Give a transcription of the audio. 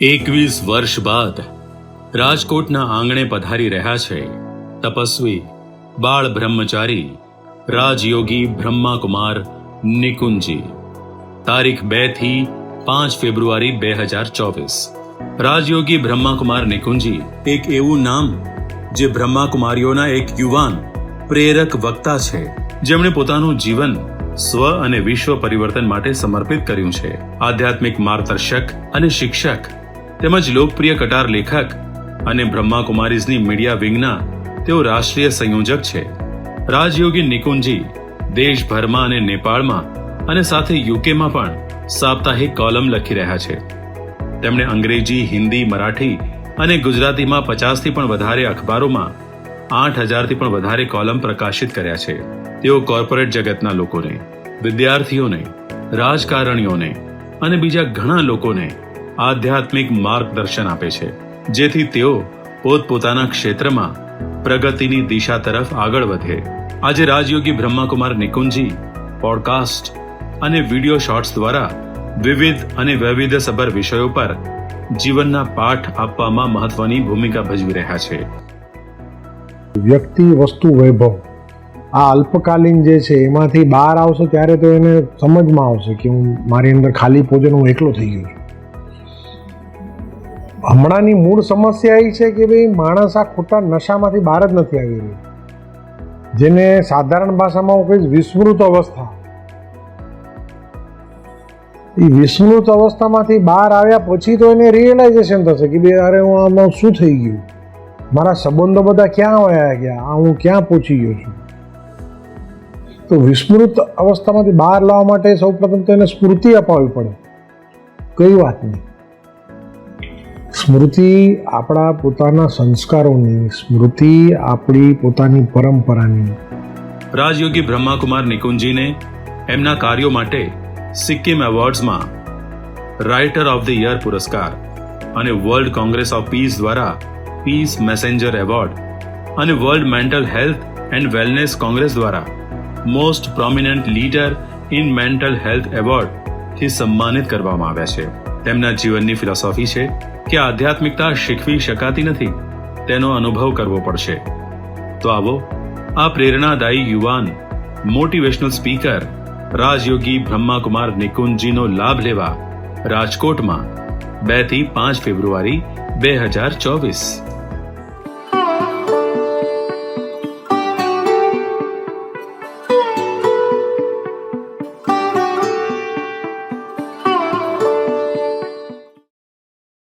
એકવીસ વર્ષ બાદ રાજકોટના આંગણે પધારી રહ્યા છે તપસ્વી, બાળ બ્રહ્મચારી, રાજયોગી બ્રહ્માકુમાર નિકુંજી. તારીખ બેથી પાંચ ફેબ્રુઆરી બે હજાર ચોવીસ. રાજયોગી બ્રહ્માકુમાર નિકુંજી એક એવું નામ જે બ્રહ્માકુમારીઓના એક યુવાન, પ્રેરક વક્તા છે. જેમણે પોતાનું જીવન સ્વ અને વિશ્વ પરિવર્તન માટે સમર્પિત કર્યું છે. આધ્યાત્મિક માર્ગદર્શક અને શિક્ષક તેમજ લોકપ્રિય કટાર લેખક અને બ્રહ્માકુમારીઝની મીડિયા વિંગના તેઓ રાષ્ટ્રીય સંયોજક છે. રાજયોગી નિકુંજી દેશભરમાં અને નેપાળમાં અને સાથે યુકેમાં પણ સાપ્તાહિક કોલમ લખી રહ્યા છે. તેમણે અંગ્રેજી, હિન્દી, મરાઠી અને ગુજરાતીમાં પચાસથી પણ વધારે અખબારોમાં આઠ હજારથી પણ વધારે કોલમ પ્રકાશિત કર્યા છે. તેઓ કોર્પોરેટ જગતના લોકોને, વિદ્યાર્થીઓને, રાજકારણીઓને અને બીજા ઘણા લોકોને આધ્યાત્મિક માર્ગદર્શન આપે છે, જેથી તેઓ પોતપોતાના ક્ષેત્રમાં પ્રગતિની દિશા તરફ આગળ વધે. આજે રાજયોગી બ્રહ્માકુમાર નિકુંજી પોડકાસ્ટ અને વીડિયો શોર્ટ્સ દ્વારા વિવિધ અને વૈવિધ્યસભર વિષયો પર જીવનના પાઠ આપવામાં મહત્વની ભૂમિકા ભજવી રહ્યા છે. વ્યક્તિ, વસ્તુ, વૈભવ. આ અલ્પકાલીન જે છે, એમાંથી બહાર આવશે ત્યારે તો એને સમજમાં આવશે કે હું મારી અંદર ખાલી ભોજન હું એકલો થઈ ગયો છું. હમણાંની મૂળ સમસ્યા એ છે કે ભાઈ માણસ આ ખોટા નશામાંથી બહાર જ નથી આવી રહ્યું. જેને સાધારણ ભાષામાં હું કહીશ વિસ્મૃત અવસ્થા. એ વિસ્મૃત અવસ્થામાંથી બહાર આવ્યા પછી તો એને રિયલાઇઝેશન થશે કે ભાઈ અરે હું આમાં શું થઈ ગયું? મારા સંબંધો બધા ક્યાં વયા ગયા? આ હું ક્યાં પહોંચી ગયો છું? તો વિસ્મૃત અવસ્થામાંથી બહાર લાવવા માટે સૌપ્રથમ તો એને સ્મૃતિ અપાવવી પડે. કઈ વાતની સ્મૃતિ આપણા પોતાના સંસ્કારોની, સ્મૃતિ આપણી પોતાની પરંપરાની. રાજયોગી બ્રહ્માકુમાર નિકુંજીને એમના કાર્યો માટે સિક્કિમ એવોર્ડ્સમાં રાઇટર ઓફ ધ યર પુરસ્કાર અને વર્લ્ડ કોંગ્રેસ ઓફ પીસ દ્વારા પીસ મેસેન્જર એવોર્ડ અને world mental health and wellness congress દ્વારા most prominent leader in mental health એવોર્ડથી સન્માનિત કરવામાં આવ્યા છે. તેમના જીવનની ફિલોસોફી છે કે આધ્યાત્મિકતા શીખવી શકાતી નથી, તેનો અનુભવ કરવો પડશે. તો આવો, આ પ્રેરણાદાયી યુવાન મોટિવેશનલ સ્પીકર રાજયોગી બ્રહ્માકુમાર નિકુંજજીનો લાભ લેવા રાજકોટમાં, બેથી પાંચ ફેબ્રુઆરી, બે હજાર ચોવીસ.